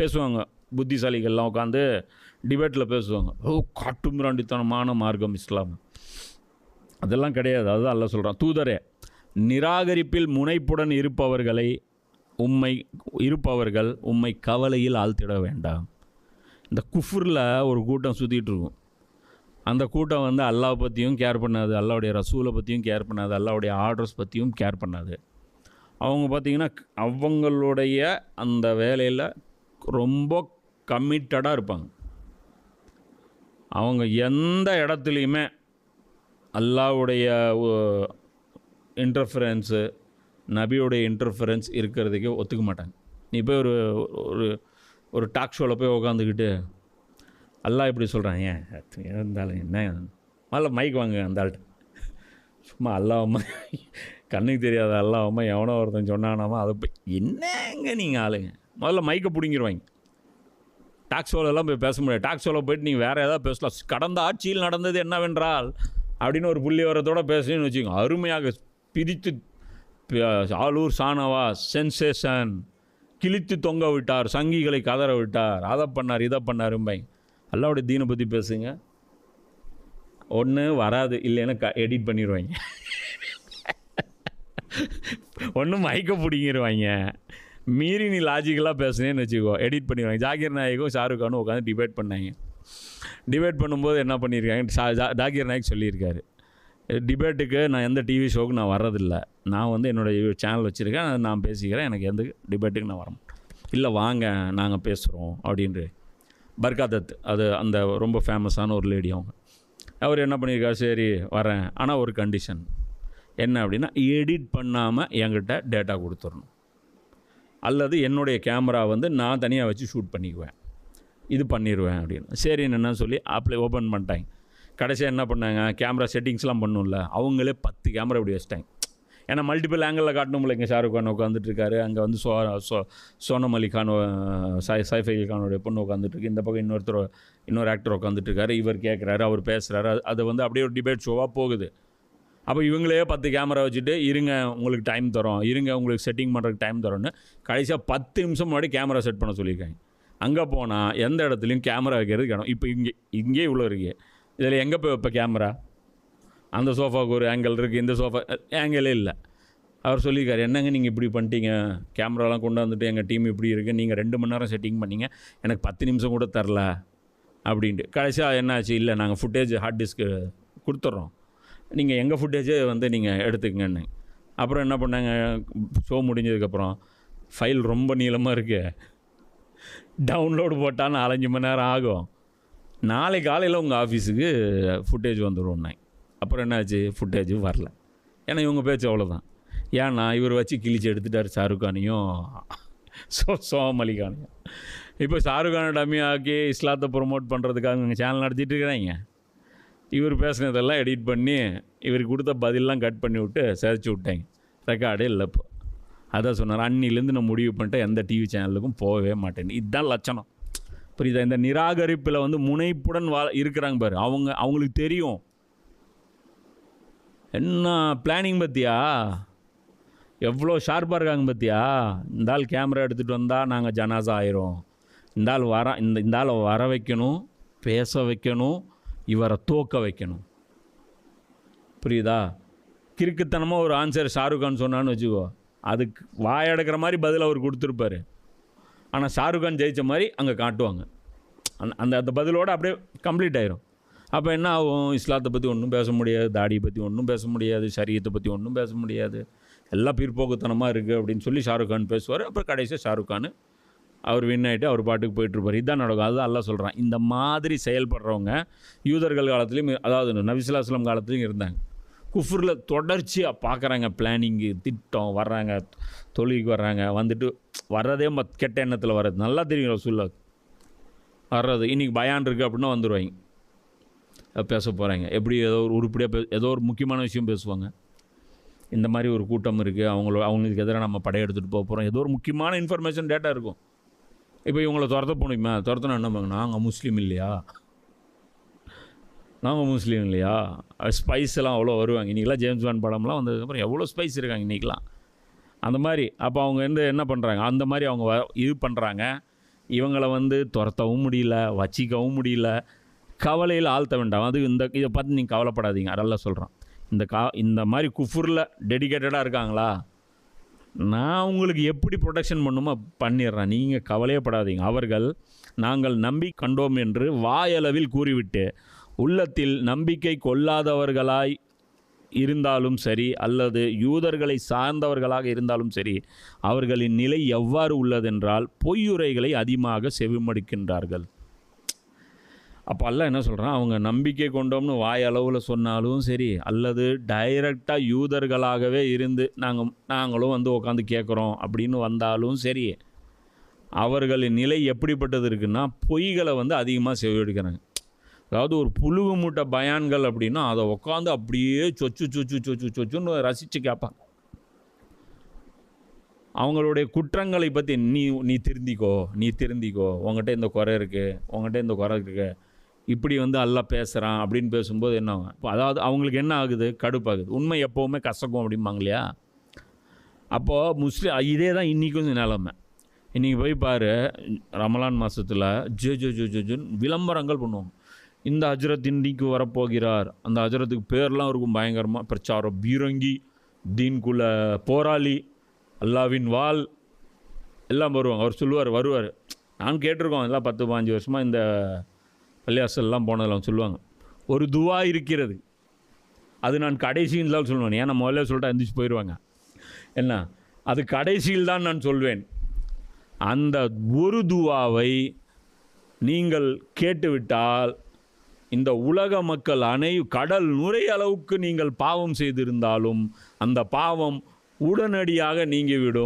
பேசுவாங்க. புத்திசாலிகள்லாம் உட்காந்து டிபேட்டில் பேசுவாங்க. ஓ காட்டுமிராண்டித்தனமான மார்க்கம் இஸ்லாம். அதெல்லாம் கிடையாது. அதுதான் அல்ல சொல்கிறான் தூதரே நிராகரிப்பில் முனைப்புடன் இருப்பவர்களை உம்மை இருப்பவர்கள் உம்மை கவலையில் ஆழ்த்திட வேண்டாம். இந்த குஃபுரில் ஒரு கூட்டம் சுற்றிட்டு இருக்கும். அந்த கூட்டம் வந்து அல்லாஹ் பற்றியும் கேர் பண்ணாது அல்லாவுடைய ரசூலை பற்றியும் கேர் பண்ணாது அல்லாவுடைய ஆர்டர்ஸ் பற்றியும் கேர் பண்ணாது. அவங்க பார்த்திங்கன்னா அவங்களுடைய அந்த வேலையில் ரொம்ப கமிட்டடாக இருப்பாங்க. அவங்க எந்த இடத்துலையுமே அல்லாவுடைய இன்டர்ஃபரன்ஸு நபியோடைய இன்டர்ஃபரன்ஸ் இருக்கிறதுக்கு ஒத்துக்க மாட்டாங்க. நீ போய் ஒரு ஒரு ஒரு டாக் ஷோவில் போய் உட்காந்துக்கிட்டு அல்லாஹ் இப்படி சொல்கிறான் ஏன்? இருந்தாலும் என்ன? முதல்ல மைக் வாங்க அந்த ஆள்கிட்ட. சும்மா அல்லாவம்மா கண்ணுக்கு தெரியாத அல்லாவம்மா எவனோ ஒருத்தன் சொன்னானாமா அதை போய் என்னங்க நீங்கள் ஆளுங்க? முதல்ல மைக்கை பிடிங்கிருவாங்க டாக்ஸ் ஷோலெல்லாம் போய் பேச முடியாது. டாக்ஸ் ஷோவில் போயிட்டு நீங்கள் வேறு ஏதாவது பேசலாம். கடந்த ஆட்சியில் நடந்தது என்னவென்றால் அப்படின்னு ஒரு புள்ளி வரத்தோடு பேசுன்னு வச்சுக்கோங்க. அருமையாக பிரித்து ஆலூர் சானவா சென்சேஷன் கிழித்து தொங்க விட்டார் சங்கிகளை கதற விட்டார். அதை பண்ணார் இதை பண்ணாரும்பை அல்லாவுடைய தீனை பற்றி பேசுங்க. ஒன்று வராது இல்லைன்னா க எடிட் பண்ணிடுவாங்க ஒன்று மயக்க பிடிங்கிடுவாங்க மீறி நீ லாஜிக்கலாக பேசுனேன்னு வச்சுக்கோ. எடிட் பண்ணிடுவாங்க. ஜாகிர் நாயக்கும் ஷாருக் கானும் உட்காந்து டிபேட் பண்ணாங்க. டிபேட் பண்ணும்போது என்ன பண்ணியிருக்காங்க? ஜா- ஜாகிர் நாயக் சொல்லியிருக்காரு. டிபேட்டுக்கு நான் எந்த டிவி ஷோவுக்கு நான் வர்றதில்லை. நான் வந்து என்னோடய சேனல் வச்சுருக்கேன். நான் பேசிக்கிறேன். எனக்கு எந்த டிபேட்டுக்கு நான் வர மாட்டேன் இல்லை வாங்க நாங்கள் பேசுகிறோம் அப்படின்ட்டு. பர்காதத் அது அந்த ரொம்ப ஃபேமஸான ஒரு லேடி அவங்க. அவர் என்ன பண்ணியிருக்காரு? சரி வரேன். ஆனால் ஒரு கண்டிஷன் என்ன அப்படின்னா எடிட் பண்ணாமல் என்கிட்ட டேட்டா கொடுத்துடணும். அல்லது என்னுடைய கேமரா வந்து நான் தனியாக வச்சு ஷூட் பண்ணிக்குவேன். இது பண்ணிடுவேன் அப்படின்னு. சரி என்ன சொல்லி அப்ளை ஓப்பன் பண்ணிட்டாங்க கடைசியாக என்ன பண்ணாங்க? கேமரா செட்டிங்ஸ்லாம் பண்ணும்ல அவங்களே பத்து கேமரா இப்படி வச்சிட்டாங்க. ஏன்னா மல்டிபிள் ஆங்கிளில் காட்டணும்ல இங்கே ஷாருக் கான் உட்காந்துட்ருக்காரு அங்கே வந்து சோ சோ சோனம் அலி கான் சாய் சைஃப் அலி கானோடைய பொண்ணு உட்காந்துட்டுருக்கு இந்த பக்கம் இன்னொருத்தர் இன்னொரு ஆக்டர் உட்காந்துட்ருக்காரு இவர் கேட்குறாரு அவர் பேசுகிறாரு அதை அது வந்து அப்படியே ஒரு டிபேட் ஷோவாக போகுது. அப்போ இவங்களே பத்து கேமரா வச்சுட்டு இருங்க உங்களுக்கு டைம் தரோம். இருங்க உங்களுக்கு செட்டிங் பண்ணுறதுக்கு டைம் தரோன்னு கடைசியாக பத்து நிமிஷம் முன்னாடி கேமரா செட் பண்ண சொல்லியிருக்காங்க. அங்கே போனால் எந்த இடத்துலையும் கேமரா வைக்கிறதுக்கு இடம் இப்போ இங்கே இங்கே இவ்வளோ இருக்கு. இதில் எங்கே போய் வைப்ப கேமரா அந்த சோஃபாவுக்கு ஒரு ஆங்கிள் இருக்குது இந்த சோஃபா ஆங்கிளே இல்லை. அவர் சொல்லியிருக்காரு என்னங்க நீங்கள் இப்படி பண்ணிட்டீங்க? கேமராலாம் கொண்டு வந்துட்டு எங்கள் டீம் இப்படி இருக்குது நீங்கள் ரெண்டு மணி நேரம் செட்டிங் பண்ணீங்க. எனக்கு பத்து நிமிஷம் கூட தரல. அப்படின்ட்டு. கடைசியாக என்னாச்சு? இல்லை நாங்கள் ஃபுட்டேஜ் ஹார்ட் டிஸ்க்கு கொடுத்துட்றோம். நீங்கள் எங்கள் ஃபுட்டேஜே வந்து நீங்கள் எடுத்துக்கங்கன்னு. அப்புறம் என்ன பண்ணாங்க? ஷோ முடிஞ்சதுக்கப்புறம் ஃபைல் ரொம்ப நீளமாக இருக்கு. டவுன்லோடு போட்டால் நாலஞ்சு மணி நேரம் ஆகும். நாளை காலையில் உங்கள் ஆஃபீஸுக்கு ஃபுட்டேஜ் வந்துடும் அப்புறம் என்னாச்சு? ஃபுட்டேஜ் வரல. ஏன்னா இவங்க பேச்சு அவ்வளோதான் ஏன்னா இவர் வச்சு கிழிச்சு எடுத்துட்டார் ஷாருக்கானையும் சோ சோம் இப்போ ஷாருக்கானை டம்மி ஆக்கி இஸ்லாத்தை ப்ரொமோட் பண்ணுறதுக்காக இங்கே சேனல் நடத்திட்டு இருக்கிறாங்க. இவர் பேசினதெல்லாம் எடிட் பண்ணி இவருக்கு கொடுத்த பதிலெலாம் கட் பண்ணி விட்டு சிதைச்சி விட்டாங்க ரெக்கார்டே இல்லை இப்போ. அதான் சொன்னார் அன்னிலேருந்து நான் முடிவு பண்ணிட்டேன் எந்த டிவி சேனலுக்கும் போகவே மாட்டேன். இதுதான் லட்சணம். புரியுதா? இந்த நிராகரிப்பில் வந்து முனைப்புடன் வா இருக்கிறாங்க பாரு. அவங்க அவங்களுக்கு தெரியும். என்ன பிளானிங் பற்றியா எவ்வளோ ஷார்ப்பாக இருக்காங்க பற்றியா இந்த ஆள் கேமரா எடுத்துகிட்டு வந்தால் நாங்கள் ஜனாசா ஆயிரும். இந்த ஆள் வர இந்த இந்த ஆளை வர வைக்கணும் பேச வைக்கணும் இவரை தோக்க வைக்கணும். புரியுதா? கிறுக்குத்தனமாக ஒரு ஆன்சர் ஷாருக் கான் சொன்னான்னு வச்சுக்கோ. அதுக்கு வாயடக்கிற மாதிரி பதில் அவர் கொடுத்துருப்பாரு. ஆனால் ஷாருக் கான் ஜெயித்த மாதிரி அங்கே காட்டுவாங்க. அந்த அந்த அந்த பதிலோடு அப்படியே கம்ப்ளீட் ஆயிரும். அப்போ என்ன ஆகும்? இஸ்லாத்தை பற்றி ஒன்றும் பேச முடியாது தாடியை பற்றி ஒன்றும் பேச முடியாது சரியத்தை பற்றி ஒன்றும் பேச முடியாது. எல்லாம் பிற்போக்குத்தனமாக இருக்குது அப்படின்னு சொல்லி ஷாருக்கான் பேசுவார். அப்புறம் கடைசியாக ஷாருக்கான் அவர் வின் ஆகிட்டு அவர் பாட்டுக்கு போயிட்டுருப்பார். இதுதான் நடக்கும் அதுதான் அல்லாஹ் சொல்கிறான் இந்த மாதிரி செயல்படுறவங்க யூதர்கள் காலத்துலேயும் அதாவது நபிசுலாஸ்லம் காலத்துலேயும் இருந்தாங்க. குஃபுரில் தொடர்ச்சியாக பார்க்குறாங்க பிளானிங்கு திட்டம் வர்றாங்க. தொழிலுக்கு வர்றாங்க. வந்துட்டு வர்றதே மத் கெட்ட எண்ணத்தில் வர்றது. நல்லா தெரியும் ரசூல்லா வர்றது. இன்றைக்கி பயான் இருக்குது அப்படின்னா வந்துடுவாங்க பேச போகிறாங்க எப்படி ஏதோ ஒரு உருப்படியாக பே ஏதோ ஒரு முக்கியமான விஷயம் பேசுவாங்க. இந்த மாதிரி ஒரு கூட்டம் இருக்குது அவங்கள அவங்களுக்கு எதிராக நம்ம படையெடுத்துகிட்டு போக போகிறோம் ஏதோ ஒரு முக்கியமான இன்ஃபர்மேஷன் டேட்டா இருக்கும். இப்போ இவங்களை துரத்த போகணுமா துரத்தினா என்ன பண்ணுங்க? நாங்கள் முஸ்லீம் இல்லையா? நாங்கள் முஸ்லீம் இல்லையா? ஸ்பைஸ் எல்லாம் அவ்வளோ வருவாங்க. இன்றைக்கெலாம் ஜேம்ஸ் பாண்ட் படம்லாம் வந்ததுக்கப்புறம் எவ்வளோ ஸ்பைஸ் இருக்காங்க இன்றைக்கெலாம் அந்த மாதிரி அப்போ அவங்க வந்து என்ன பண்ணுறாங்க அந்த மாதிரி அவங்க வ- இது பண்ணுறாங்க இவங்களை வந்து துரத்தவும் முடியல வச்சிக்கவும் முடியல. கவலையில் ஆழ்த்த வேண்டாம். அது இந்த இதை பார்த்து நீங்கள் கவலைப்படாதீங்க. அதெல்லாம் சொல்கிறான் இந்த கா இந்த மாதிரி குஃபுரில் டெடிகேட்டடாக இருக்காங்களா? நான் உங்களுக்கு எப்படி ப்ரொடெக்ஷன் பண்ணுமோ பண்ணிடுறேன். நீங்கள் கவலையப்படாதீங்க. அவர்கள் நாங்கள் நம்பி கண்டோம் என்று வாயளவில் கூறிவிட்டு உள்ளத்தில் நம்பிக்கை கொள்ளாதவர்களாய் இருந்தாலும் சரி அல்லது யூதர்களை சார்ந்தவர்களாக இருந்தாலும் சரி அவர்களின் நிலை எவ்வாறு உள்ளதென்றால் பொய்யுரைகளை அதிகமாக செவிமடுக்கின்றார்கள். அப்போ அல்ல என்ன சொல்கிறான் அவங்க நம்பிக்கை கொண்டோம்னு வாய் அளவில் சொன்னாலும் சரி அல்லது டைரக்டாக யூதர்களாகவே இருந்து நாங்கள் நாங்களும் வந்து உட்காந்து கேட்குறோம் அப்படின்னு வந்தாலும் சரி அவர்களின் நிலை எப்படிப்பட்டது இருக்குன்னா பொய்களை வந்து அதிகமாக செவியெடுக்கிறாங்க. அதாவது ஒரு புழுகு மூட்டை பயான்கள் அப்படின்னா அதை உட்காந்து அப்படியே சொச்சு சொச்சு சொச்சு சொச்சுன்னு ரசித்து கேட்பாங்க. அவங்களுடைய குற்றங்களை பற்றி நீ நீ திருந்திக்கோ நீ திருந்திக்கோ உங்ககிட்ட இந்த குறை இருக்குது உங்கள்கிட்ட இந்த குறை இருக்குது இப்படி வந்து அல்லா பேசுகிறான் அப்படின்னு பேசும்போது என்ன ஆகும்? இப்போ அதாவது அவங்களுக்கு என்ன ஆகுது? கடுப்பாகுது. உண்மை எப்போவுமே கசக்கும் அப்படிம்பாங்க இல்லையா? அப்போது முஸ்லீம் இதே தான் இன்றைக்கும் நிலமை. இன்றைக்கி போய் பாரு ரமலான் மாதத்தில் ஜோ ஜோ ஜோ ஜோ விளம்பரங்கள் பண்ணுவாங்க. இந்த ஹஜ்ரத் இன்னைக்கு வரப்போகிறார். அந்த ஹஜ்ரத்துக்கு பேர்லாம் இருக்கும் பயங்கரமாக பிரச்சாரம் பீரங்கி தீன்குல போராளி அல்லாவின் வாள் எல்லாம் வருவாங்க. அவர் சொல்லுவார் வருவார். நான் கேட்டிருக்கோம் எல்லாம் பத்து பாஞ்சு வருஷமாக இந்த பள்ளியாசல்லாம் போனதில் அவன் சொல்லுவாங்க ஒரு துவா இருக்கிறது. அது நான் கடைசியில் தான் சொல்லுவேன். ஏன்னா முதல்ல சொல்லிட்டு எந்திரிச்சு போயிடுவாங்க. என்ன? அது கடைசியில் தான் நான் சொல்வேன். அந்த ஒரு துவாவை நீங்கள் கேட்டுவிட்டால் இந்த உலக மக்கள் அனை கடல் நுரை அளவுக்கு நீங்கள் பாவம் செய்திருந்தாலும் அந்த பாவம் உடனடியாக நீங்கிவிடும்.